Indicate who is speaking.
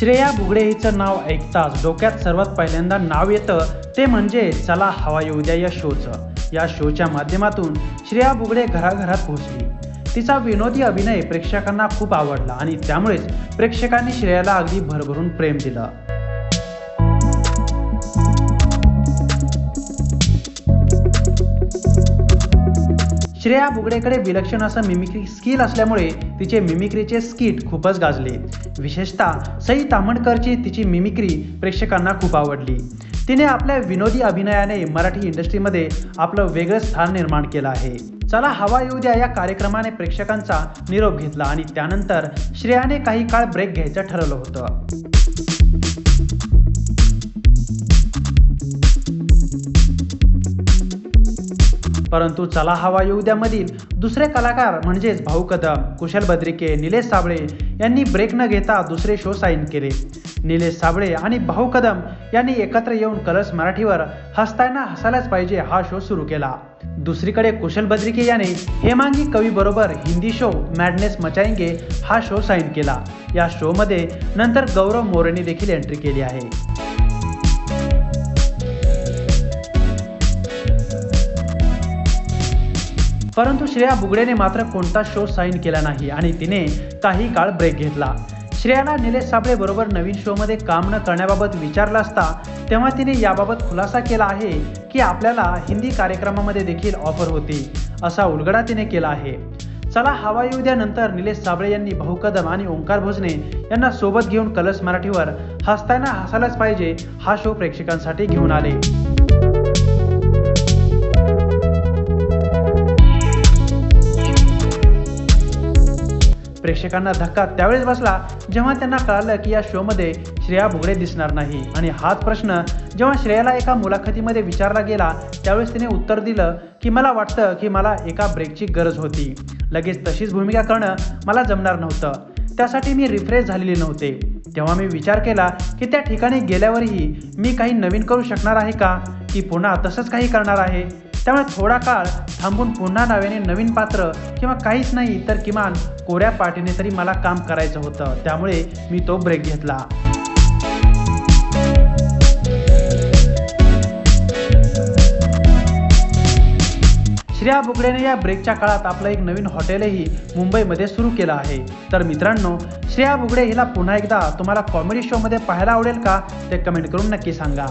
Speaker 1: श्रेया बुगडे हिचं नाव ऐकताच डोक्यात सर्वात पहिल्यांदा नाव येतं ते म्हणजे चला हवा येऊ द्या या शोचं. या शोच्या माध्यमातून श्रेया बुगडे घराघरात पोहोचली. तिचा विनोदी अभिनय प्रेक्षकांना खूप आवडला आणि त्यामुळेच प्रेक्षकांनी श्रेयाला अगदी भरभरून प्रेम दिलं. श्रेया बुगडेकडे विलक्षण असं मिमिक्री स्किल असल्यामुळे तिचे मिमिक्रीचे स्किट खूपच गाजले. विशेषतः सई तामणकरची तिची मिमिक्री प्रेक्षकांना खूप आवडली. तिने आपल्या विनोदी अभिनयाने मराठी इंडस्ट्रीमध्ये आपलं वेगळं स्थान निर्माण केलं आहे. चला हवा येऊ द्या या कार्यक्रमाने प्रेक्षकांचा निरोप घेतला आणि त्यानंतर श्रेयाने काही काळ ब्रेक घ्यायचं ठरवलं होतं. परंतु चला हवा येऊ दुसरे कलाकार म्हणजेच भाऊ कदम कुशल बद्रिके निलेश साबळे यांनी ब्रेक न घेता दुसरे शो साईन केले. निलेश साबळे आणि भाऊ कदम यांनी एकत्र येऊन कलर्स मराठीवर हसताना हसायलाच पाहिजे हा शो सुरू केला. दुसरीकडे कुशल बद्रिके याने हेमांगी कवी बरोबर हिंदी शो मॅडनेस मचाएंगे हा शो साईन केला. या शोमध्ये नंतर गौरव मोरेने देखील एंट्री केली आहे. परंतु श्रेया बुगडेने मात्र कोणता शो साईन केला नाही आणि तिने काही काळ ब्रेक घेतला. श्रेयाला निलेश साबळे बरोबर नवीन शोमध्ये काम न करण्याबाबत विचारलं असता तेव्हा तिने याबाबत खुलासा केला आहे की आपल्याला हिंदी कार्यक्रमामध्ये देखील ऑफर होती असा उलगडा तिने केला आहे. चला हवा येऊ द्यानंतर निलेश साबळे यांनी भाऊ कदम आणि ओंकार भोजने यांना सोबत घेऊन कलर्स मराठीवर हसताना हसायलाच पाहिजे हा शो प्रेक्षकांसाठी घेऊन आले. प्रेक्षकांना धक्का त्यावेळेस बसला जेव्हा त्यांना कळालं की या शोमध्ये श्रेया भुगडे दिसणार नाही. आणि हाच प्रश्न जेव्हा श्रेयाला एका मुलाखतीमध्ये विचारला गेला त्यावेळेस तिने उत्तर दिलं की मला वाटतं की मला एका ब्रेकची गरज होती. लगेच तशीच भूमिका करणं मला जमणार नव्हतं. त्यासाठी मी रिफ्रेश झालेले नव्हते. तेव्हा मी विचार केला की त्या ठिकाणी गेल्यावरही मी काही नवीन करू शकणार आहे का? की पुन्हा तसंच काही करणार आहे? त्यामुळे थोडा काळ थांबून पुन्हा नव्याने नवीन पात्र किंवा काहीच नाही तर किमान कोऱ्या पाठीने तरी मला काम करायचं होतं. त्यामुळे मी तो ब्रेक घेतला. श्रेया बुगडेने या ब्रेकच्या काळात आपलं एक नवीन हॉटेलही मुंबईमध्ये सुरू केलं आहे. तर मित्रांनो श्रेया बुगडे हिला पुन्हा एकदा तुम्हाला कॉमेडी शोमध्ये पाहायला आवडेल का? ते कमेंट करून नक्की सांगा.